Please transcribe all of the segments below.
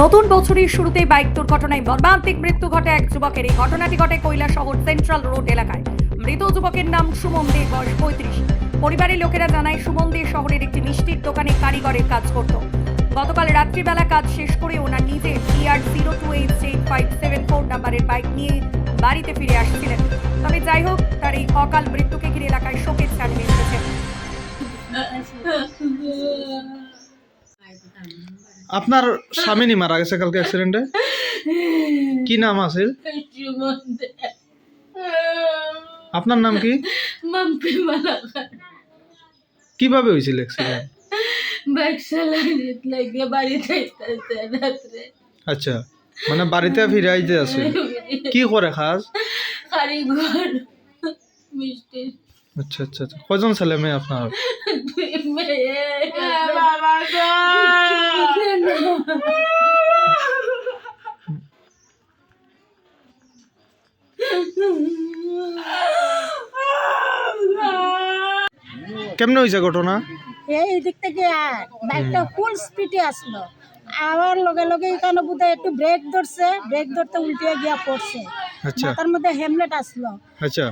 নতুন বছরের শুরুতে বাইক দুর্ঘটনায় মর্মান্তিক মৃত্যু ঘটে এক যুবকের। এই ঘটনাটি ঘটে শহর সেন্ট্রাল রোড এলাকায়। মৃত যুবকের নাম সুমন দে, বয়স পঁয়ত্রিশ। পরিবারের লোকেরা জানায়, সুমন দে শহরের একটি মিষ্টির দোকানে কারিগরের কাজ করত। গতকাল রাত্রিবেলা কাজ শেষ করে ওনার নিজে TR zero two eight eight five seven four নাম্বারের বাইক নিয়ে বাড়িতে ফিরে আসছিলেন। তবে যাই হোক, তার এই অকাল মৃত্যুকে ঘিরে এলাকায় শোকের ছাড় এসেছে। আপনার স্বামী মারা গেছে কালকে অ্যাক্সিডেন্টে কি নাম আছে? আপনার নাম কি? কীভাবে হয়েছিল অ্যাক্সিডেন্ট আচ্ছা মানে বাড়িতে ফিরে আইতে আছে। কি করে খাস? মিষ্টি। আচ্ছা আচ্ছা আচ্ছা। কজন ছেলে মেয়ে আপনার? কেমনে হয়েছে ঘটনা? এই দিক থেকে বাইকটা ফুল স্পিডে আসলো। আবার লগে লগে এখানে বোধহয় একটু ব্রেক ধরছে। ব্রেক ধরতে উল্টে গিয়া পড়ছে। আচ্ছা। মাথার মধ্যে হেমলেট আসলো। আচ্ছা।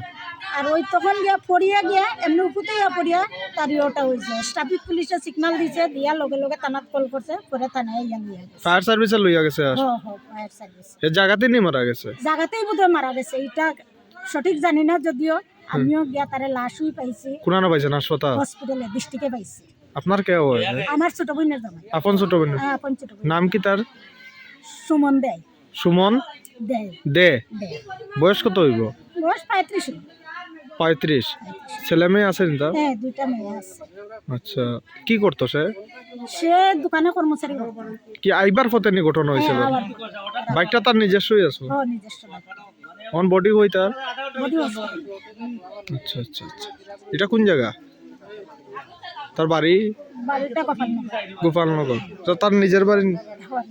আর ওই তখন গিয়া পড়িয়া গিয়া এমনি উপুতে গিয়া পড়িয়া তার ইয়েটা হয়েছে ট্রাফিক পুলিশে সিগনাল দিছে দিয়া লগে লগে থানাত কল করছে পরে থানায় ইয়া নিয়ে গেছে। ফায়ার সার্ভিসে লইয়া গেছে আর হ হ ফায়ার সার্ভিস এ জায়গাতে নি মারা গেছে? জায়গাতেই বোধহয় মারা গেছে। এটা সঠিক জানি না যদিও আমিও গিয়া তারে লাশই পাইছি। কোনানো পাইছেন হাসপাতাল? হসপিটালে ডিস্ট্রিক্টে পাইছি। আপনার কে হয়? আমার ছোট বোনের জামাই। আপন ছোট বোন হ্যাঁ আপন ছোট বোন নাম কি তার? সুমন দেয়। সুমন? দেয়। দে। বয়স কত হইব? বয়স পঁয়ত্রিশ পঁয়ত্রিশ। ছেলে মেয়ে আছে নি তার হ্যাঁ দুইটা মেয়ে আছে। আচ্ছা কি করতো সে? সে দোকানে কর্মচারী করে। কি আইবার পথে নি ঘটনা হয়েছিল? হ্যাঁ, বাইকটা তার নিজস্বই আছে? অন বডি হই তার? আচ্ছা আচ্ছা আচ্ছা। এটা কোন জায়গা? তার বাড়ি? গোপালনগর। তো তার নিজের বাড়ি? হয়